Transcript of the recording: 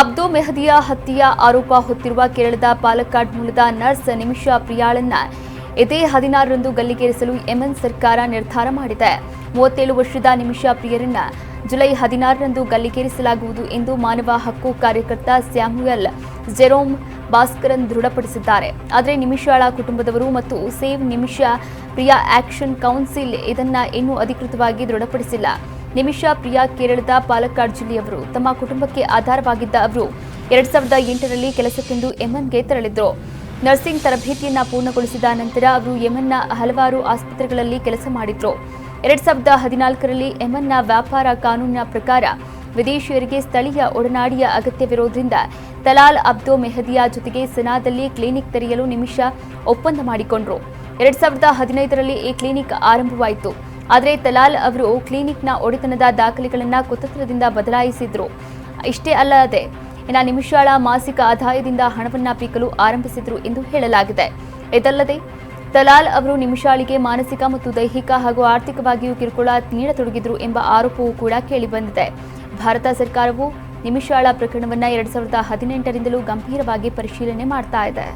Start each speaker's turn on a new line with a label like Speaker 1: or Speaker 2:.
Speaker 1: ಅಬ್ದು ಮೆಹದಿಯ ಹತ್ಯೆಯ ಆರೋಪ ಹೊತ್ತಿರುವ ಕೇರಳದ ಪಾಲಕ್ಕಾಡ್ ಮೂಲದ ನರ್ಸ್ ನಿಮಿಷಾ ಪ್ರಿಯಾಳನ್ನ ಇದೇ ಹದಿನಾರರಂದು ಗಲ್ಲಿಗೇರಿಸಲು ಯೆಮನ್ ಸರ್ಕಾರ ನಿರ್ಧಾರ ಮಾಡಿದೆ. ಮೂವತ್ತೇಳು ವರ್ಷದ ನಿಮಿಷಾ ಪ್ರಿಯರನ್ನ ಜುಲೈ ಹದಿನಾರರಂದು ಗಲ್ಲಿಗೇರಿಸಲಾಗುವುದು ಎಂದು ಮಾನವ ಹಕ್ಕು ಕಾರ್ಯಕರ್ತ ಸ್ಯಾಮ್ಯುಯಲ್ ಜೆರೋಮ್ ಭಾಸ್ಕರನ್ ದೃಢಪಡಿಸಿದ್ದಾರೆ. ಆದರೆ ನಿಮಿಷಾಳ ಕುಟುಂಬದವರು ಮತ್ತು save Nimisha Priya action council ಇದನ್ನ ಇನ್ನೂ ಅಧಿಕೃತವಾಗಿ ದೃಢಪಡಿಸಿಲ್ಲ. ನಿಮಿಷಾ ಪ್ರಿಯಾ ಕೇರಳದ ಪಾಲಕ್ಕಾಡ್ ಜಿಲ್ಲೆಯವರು ತಮ್ಮ ಕುಟುಂಬಕ್ಕೆ ಆಧಾರವಾಗಿದ್ದ ಅವರು ಎರಡ್ ಸಾವಿರದ ಎಂಟರಲ್ಲಿ ಕೆಲಸಕ್ಕೆಂದು ಯಮನ್ಗೆ ತೆರಳಿದ್ರು. ನರ್ಸಿಂಗ್ ತರಬೇತಿಯನ್ನ ಪೂರ್ಣಗೊಳಿಸಿದ ನಂತರ ಅವರು ಯೆಮನ್ನ ಹಲವಾರು ಆಸ್ಪತ್ರೆಗಳಲ್ಲಿ ಕೆಲಸ ಮಾಡಿದ್ರು. ಎರಡ್ ಸಾವಿರದ ಹದಿನಾಲ್ಕರಲ್ಲಿ ಯೆಮನ್ನ ವ್ಯಾಪಾರ ಕಾನೂನಿನ ಪ್ರಕಾರ ವಿದೇಶಿಯರಿಗೆ ಸ್ಥಳೀಯ ಒಡನಾಡಿಯ ಅಗತ್ಯವಿರೋದ್ರಿಂದ ತಲಾಲ್ ಅಬ್ದೋ ಮೆಹದಿಯಾ ಜೊತೆಗೆ ಸನಾದಲ್ಲಿ ಕ್ಲಿನಿಕ್ ತೆರೆಯಲು ನಿಮಿಷ ಒಪ್ಪಂದ ಮಾಡಿಕೊಂಡ್ರು. ಎರಡ್ ಸಾವಿರದ ಹದಿನೈದರಲ್ಲಿ ಈ ಕ್ಲಿನಿಕ್ ಆರಂಭವಾಯಿತು. ಆದರೆ ತಲಾಲ್ ಅವರು ಕ್ಲಿನಿಕ್ನ ಒಡೆತನದ ದಾಖಲೆಗಳನ್ನು ಕುತಂತ್ರದಿಂದ ಬದಲಾಯಿಸಿದ್ರು. ಇಷ್ಟೇ ಅಲ್ಲದೆ ಇನ್ನು ನಿಮಿಷಾಳ ಮಾಸಿಕ ಆದಾಯದಿಂದ ಹಣವನ್ನು ಪೀಕಲು ಆರಂಭಿಸಿದ್ರು ಎಂದು ಹೇಳಲಾಗಿದೆ. ಇದಲ್ಲದೆ, ತಲಾಲ್ ಅವರು ನಿಮಿಷಾಳಿಗೆ ಮಾನಸಿಕ ಮತ್ತು ದೈಹಿಕ ಹಾಗೂ ಆರ್ಥಿಕವಾಗಿಯೂ ಕಿರುಕುಳ ನೀಡತೊಡಗಿದ್ರು ಎಂಬ ಆರೋಪವೂ ಕೂಡ ಕೇಳಿಬಂದಿದೆ ಭಾರತ ಸರ್ಕಾರವು ನಿಮಿಷಾಳ ಪ್ರಕರಣವನ್ನು ಎರಡು ಸಾವಿರದ ಹದಿನೆಂಟರಿಂದಲೂ ಗಂಭೀರವಾಗಿ ಪರಿಶೀಲನೆ ಮಾಡ್ತಾ ಇದೆ.